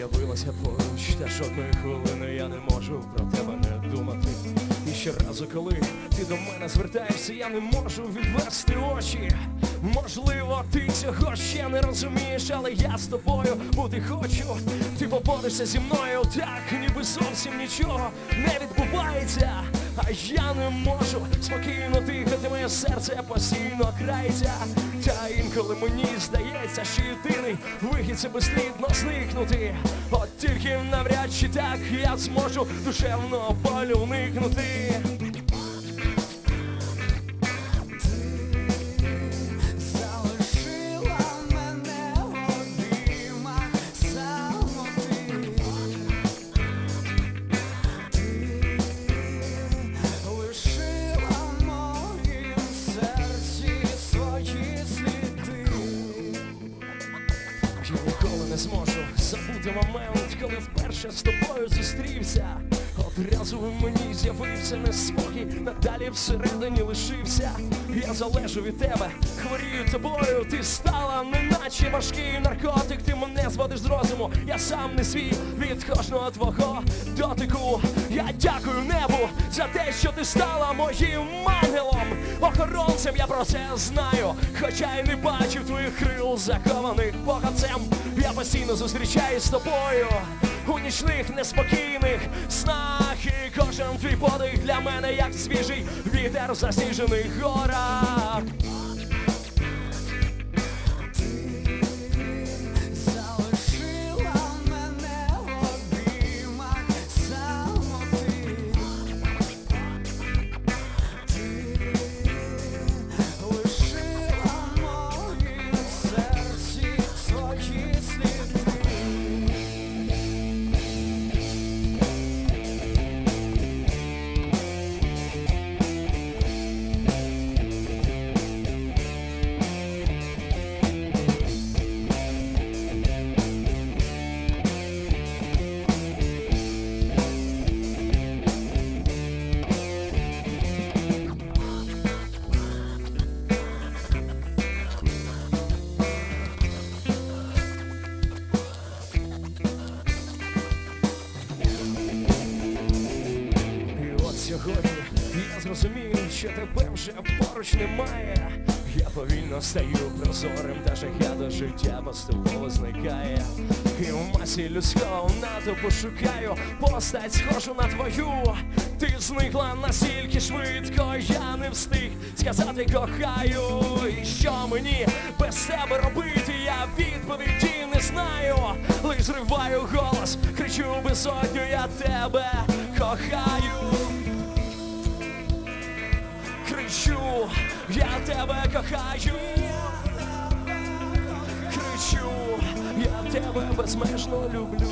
з'явилася поруч, та жодної хвилини я не можу про тебе не думати. І щоразу, коли ти до мене звертаєшся, я не можу відвести очі. Можливо, ти цього ще не розумієш, але я з тобою бути хочу. Ти поводишся зі мною так, ніби зовсім нічого не відбувається. А я не можу спокійно дихати, моє серце постійно крається. Та інколи мені здається, що єдиний вихід це безслідно зникнути. От тільки навряд чи так я зможу душевно болю уникнути. Ніколи не зможу забути момент, коли вперше з тобою зустрівся. Одразу в мені з'явився неспокій, надалі всередині лишився. Я залежу від тебе, хворію тобою. Ти стала неначе важкий наркотик. Ти мене зводиш з розуму. Я сам не свій від кожного твого дотику. Я дякую небу за те, що ти стала моїм ангелом. Охоронцем я про це знаю, хоча й не бачив твоїх крил закованих богатцем. Я постійно зустрічаюсь з тобою у нічних неспокійних снах. І кожен твій подих для мене як свіжий вітер в засніжених горах. Сьогодні я зрозумів, що тебе вже поруч немає. Я повільно стаю прозорим, та життя до життя поступово зникає. І в масі людського натовпу шукаю постать схожу на твою. Ти зникла настільки швидко, я не встиг сказати кохаю. І що мені без тебе робити? Я відповіді не знаю. Лиш зриваю голос, кричу безодню, я тебе кохаю. Кричу, я тебе кохаю. Кричу, я тебе безмежно люблю.